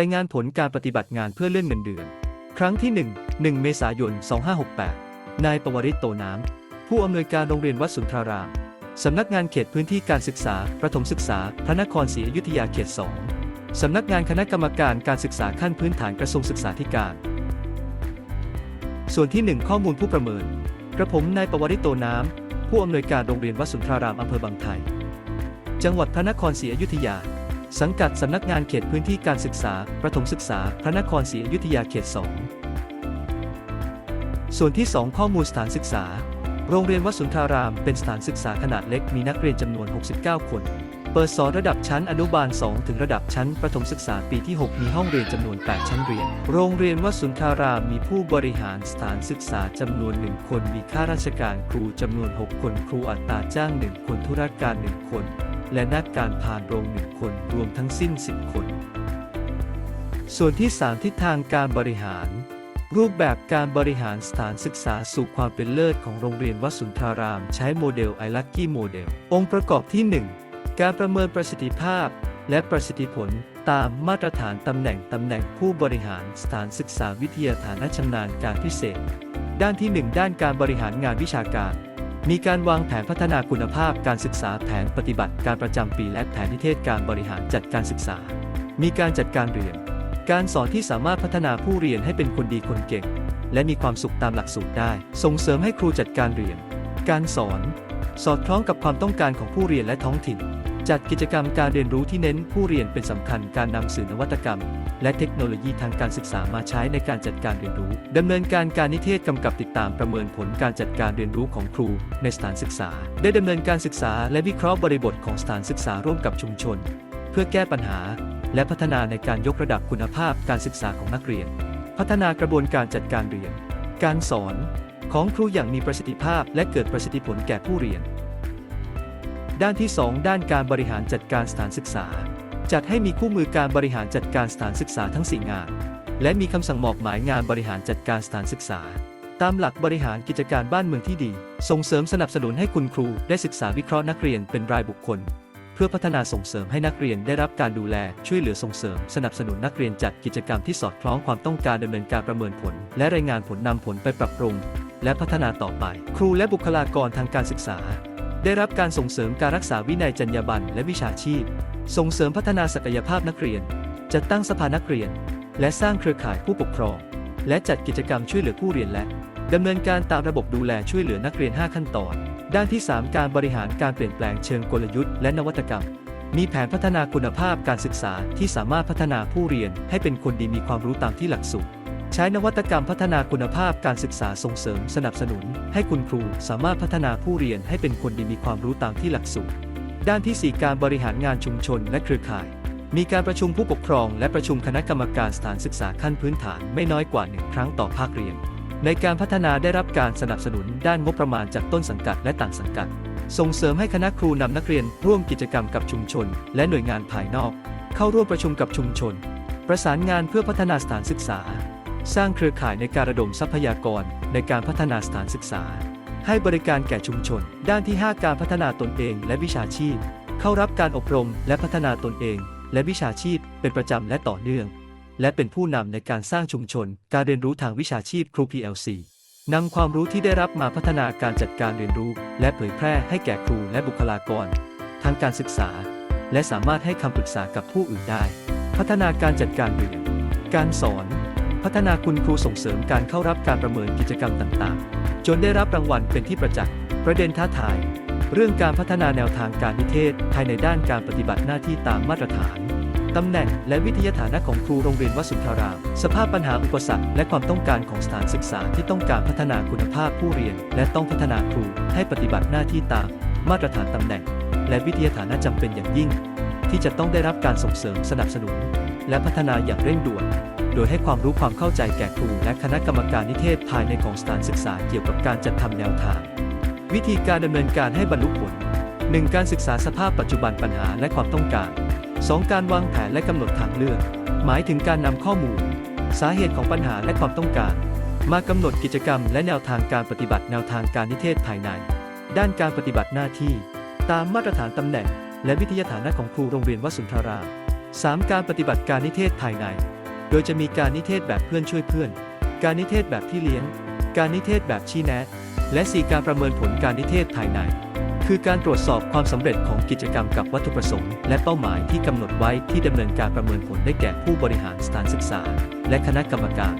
รายงานผลการปฏิบัติงานเพื่อเลื่อนเงินเดือน ครั้งที่ 1 1 เมษายน 2568 นายปวริศโตน้ำ ผู้อำนวยการโรงเรียนวัดสุนทราราม สำนักงานเขตพื้นที่การศึกษา ประถมศึกษา พระนครศรีอยุธยาเขต 2 สำนักงานคณะกรรมการการศึกษาขั้นพื้นฐานกระทรวงศึกษาธิการ ส่วนที่ 1 ข้อมูลผู้ประเมิน กระผมนายปวริศโตน้ำ ผู้อำนวยการโรงเรียนวัดสุนทรารามอำเภอบางไทรจังหวัดพระนครศรีอยุธยา สังกัดสำนักงานเขตพื้นที่การศึกษา ประถมศึกษา พระนครศรีอยุธยาเขต 2 ส่วนที่ 2 ข้อมูลสถานศึกษา โรงเรียนวัดสุนทาราม เป็นสถานศึกษาขนาดเล็กมีนักเรียนจำนวน 69 คน เปิดสอนระดับชั้นอนุบาล 2 ถึงระดับชั้นประถมศึกษาปีที่ 6 มีห้องเรียนจำนวน 8 ชั้นเรียน โรงเรียนวัดสุนทารามมีผู้บริหารสถานศึกษาจำนวน 1 คน มีข้าราชการครูจำนวน 6 คน ครูอัตราจ้าง 1 คนธุรการ 1 คน และนักการพานโรง1คนรวมทั้งสิ้น 10 คน ส่วนที่ 3 ทิศทางการบริหาร รูปแบบการบริหารสถานศึกษาสู่ความเป็นเลิศของโรงเรียนวัดสุนทราราม ใช้โมเดลไอลักกี้โมเดล องค์ประกอบที่ 1 การประเมินประสิทธิภาพ และประสิทธิผลตามมาตรฐานตำแหน่งตำแหน่งผู้บริหารสถานศึกษาวิทยาฐานชำนาญการพิเศษ ด้านที่ 1 ด้านการบริหารงานวิชาการ มีการวางแผนพัฒนาคุณภาพการศึกษาแผนปฏิบัติการประจำปีและแผนนิเทศการบริหารจัดการศึกษา มีการจัดการเรียน การสอนที่สามารถพัฒนาผู้เรียนให้เป็นคนดีคนเก่ง และมีความสุขตามหลักสูตรได้ ส่งเสริมให้ครูจัดการเรียน การสอน สอดคล้องกับความต้องการของผู้เรียนและท้องถิ่น จัดกิจกรรมการเรียนรู้ที่เน้นผู้เรียนเป็นสำคัญการนำสื่อนวัตกรรม และเทคโนโลยีทางการศึกษามาใช้ในการจัดการเรียนรู้ดำเนินการการนิเทศกำกับติดตามประเมินผลการจัดการเรียนรู้ของครู ในสถานศึกษา ได้ดำเนินการศึกษาและวิเคราะห์บริบทของสถานศึกษาร่วมกับชุมชน เพื่อแก้ปัญหา และพัฒนาในการยกระดับคุณภาพการศึกษาของนักเรียน พัฒนากระบวนการจัดการเรียน การสอน ของครูอย่างมีประสิทธิภาพและเกิดประสิทธิผลแก่ผู้เรียน ด้านที่ 2 ด้านการบริหารจัดการสถานศึกษา จัดให้มีคู่มือการบริหารจัดการสถานศึกษาทั้ง 4 งาน และมีคำสั่งมอบหมายงานบริหารจัดการสถานศึกษา ตามหลักบริหารกิจการบ้านเมืองที่ดี ส่งเสริมสนับสนุนให้คุณครูได้ศึกษาวิเคราะห์นักเรียนเป็นรายบุคคล เพื่อพัฒนาส่งเสริมให้นักเรียนได้รับการดูแลช่วยเหลือส่งเสริม สนับสนุนนักเรียนจัดกิจกรรมที่สอดคล้องความต้องการดำเนินการประเมินผล และรายงานผลนำผลไปปรับปรุง และพัฒนาต่อไป ครูและบุคลากรทางการศึกษา ได้รับการส่งเสริมการรักษาวินัยจรรยาบรรณและวิชาชีพ ส่งเสริมพัฒนาศักยภาพนักเรียน จัดตั้งสภานักเรียน และสร้างเครือข่ายผู้ปกครอง และจัดกิจกรรมช่วยเหลือผู้เรียนและดำเนินการตามระบบดูแลช่วยเหลือนักเรียน 5 ขั้นตอน ด้านที่ 3 การบริหารการเปลี่ยนแปลงเชิงกลยุทธ์และนวัตกรรม มีแผนพัฒนาคุณภาพการศึกษาที่สามารถพัฒนาผู้เรียนให้เป็นคนดีมีความรู้ตามที่หลักสูตร ใช้นวัตกรรมพัฒนาคุณภาพการศึกษาส่งเสริมสนับสนุน ให้คุณครูสามารถพัฒนาผู้เรียนให้เป็นคนดีมีความรู้ตามที่หลักสูตร ด้านที่ 4 การบริหารงานชุมชนและเครือข่าย มีการประชุมผู้ปกครอง และประชุมคณะกรรมการสถานศึกษาขั้นพื้นฐานไม่น้อยกว่า1ครั้งต่อภาคเรียน ในการพัฒนาได้รับการสนับสนุนด้านงบประมาณจากต้นสังกัดและต่างสังกัด ส่งเสริมให้คณะครูนำนักเรียนร่วมกิจกรรมกับชุมชน และหน่วยงานภายนอก เข้าร่วมประชุมกับชุมชน ประสานงานเพื่อพัฒนาสถานศึกษา สร้างเครือข่ายในการระดมทรัพยากรในการพัฒนาสถานศึกษา ให้บริการแก่ชุมชน ด้านที่ 5 การพัฒนาตนเองและวิชาชีพ เข้ารับการอบรมและพัฒนาตนเอง และวิชาชีพเป็นประจำและต่อเนื่อง และเป็นผู้นำในการสร้างชุมชน การเรียนรู้ทางวิชาชีพครู PLC นำความรู้ที่ได้รับมาพัฒนาการจัดการเรียนรู้ และเผยแพร่ให้แก่ครูและบุคลากร ทางการศึกษา และสามารถให้คำปรึกษากับผู้อื่นได้ พัฒนาการจัดการเรียนการสอน พัฒนาคุณครูส่งเสริมการเข้ารับการประเมินกิจกรรมต่างๆ จนได้รับรางวัลเป็นที่ประจักษ์ ประเด็นท้าทาย เรื่องการพัฒนาแนวทางการนิเทศ ภายในด้านการปฏิบัติหน้าที่ตามมาตรฐานตำแหน่งและวิทยาฐานะของครูโรงเรียนวสุนทราราม สภาพปัญหาอุปสรรคและความต้องการของสถานศึกษาที่ต้องการพัฒนาคุณภาพผู้เรียน และต้องพัฒนาครูให้ปฏิบัติหน้าที่ตาม มาตรฐานตำแหน่ง และวิทยาฐานะจำเป็นอย่างยิ่ง ที่จะต้องได้รับการส่งเสริมสนับสนุน และพัฒนาอย่างเร่งด่วน โดยให้ความรู้ความเข้าใจแก่ครูและคณะกรรมการนิเทศภายในของสถานศึกษาเกี่ยวกับการจัดทำแนวทาง วิธีการดำเนินการให้บรรลุผล 1. การศึกษาสภาพปัจจุบันปัญหาและความต้องการ 2. การวางแผนและกำหนดทางเลือก หมายถึงการนำข้อมูล สาเหตุของปัญหาและความต้องการ มากำหนดกิจกรรมและแนวทางการปฏิบัติแนวทางการนิเทศภายใน ด้านการปฏิบัติหน้าที่ ตามมาตรฐานตำแหน่ง และวิทยาฐานะของครูโรงเรียนวสุนทราราม 3. การปฏิบัติการนิเทศภายใน โดยจะมีการนิเทศแบบเพื่อนช่วยเพื่อน การนิเทศแบบพี่เลี้ยง การนิเทศแบบชี้แนะ และ 4 การประเมินผลการนิเทศภายใน คือการตรวจสอบความสำเร็จของกิจกรรมกับวัตถุประสงค์ และเป้าหมายที่กำหนดไว้ที่ดำเนินการประเมินผลได้แก่ผู้บริหารสถานศึกษา และคณะกรรมการ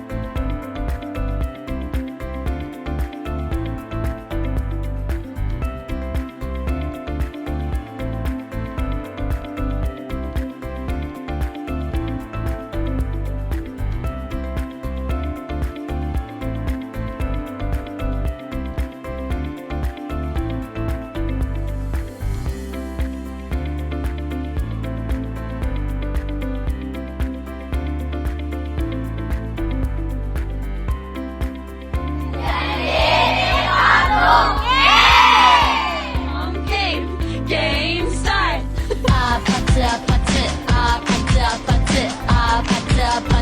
아파트 아파트 아파트 아파트